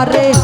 barrer.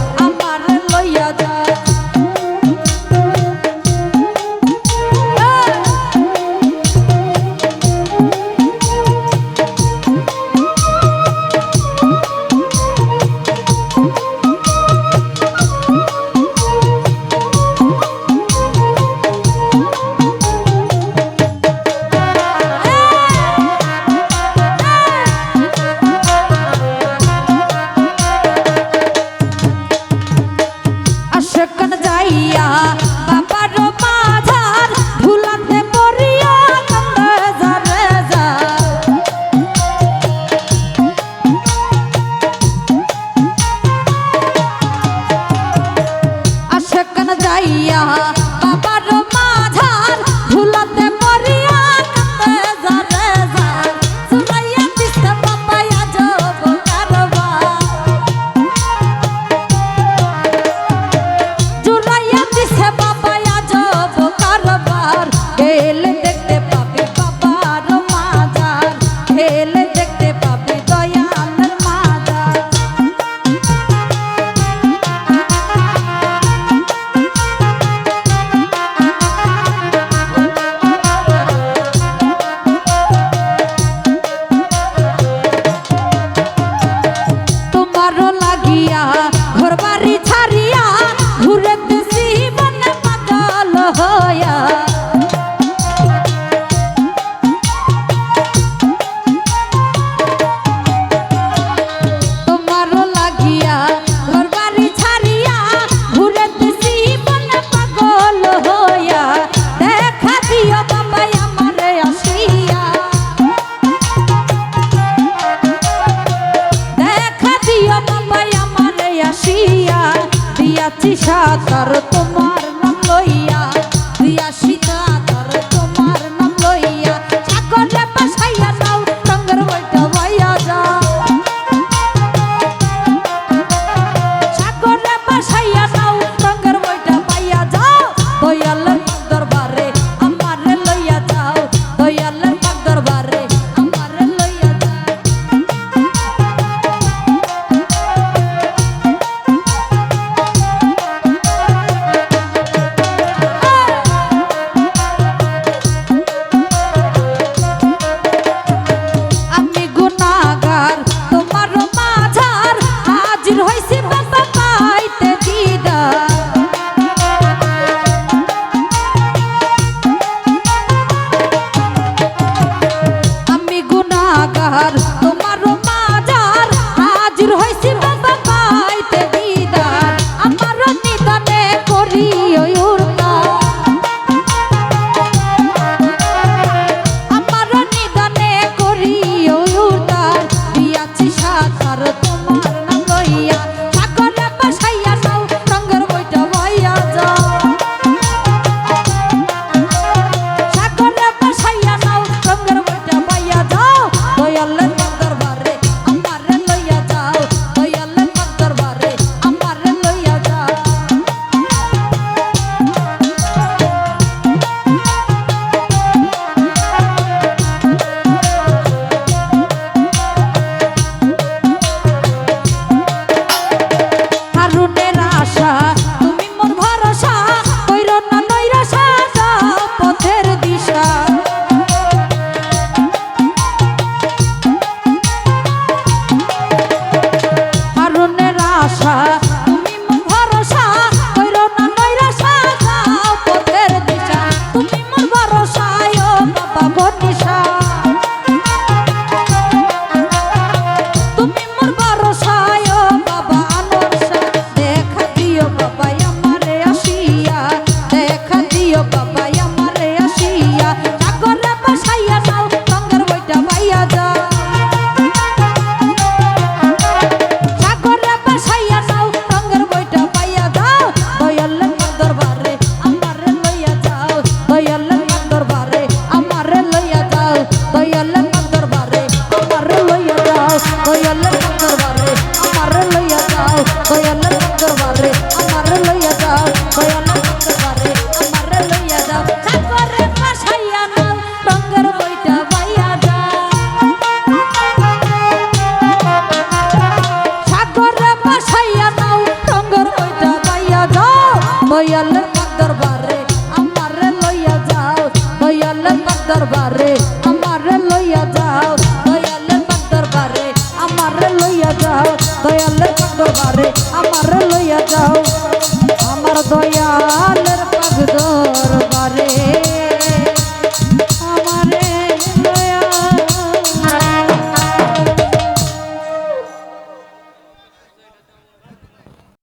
el সাতার তো দরবারে, আমারে লইয়া যাও, দয়ালে মার দরবারে, আমারে লইয়া যাও, দয়ালে মার দরবারে, আমারে লইয়া যাও, দয়ালে মার দরবারে, আমারে লইয়া যাও। আমার দয়া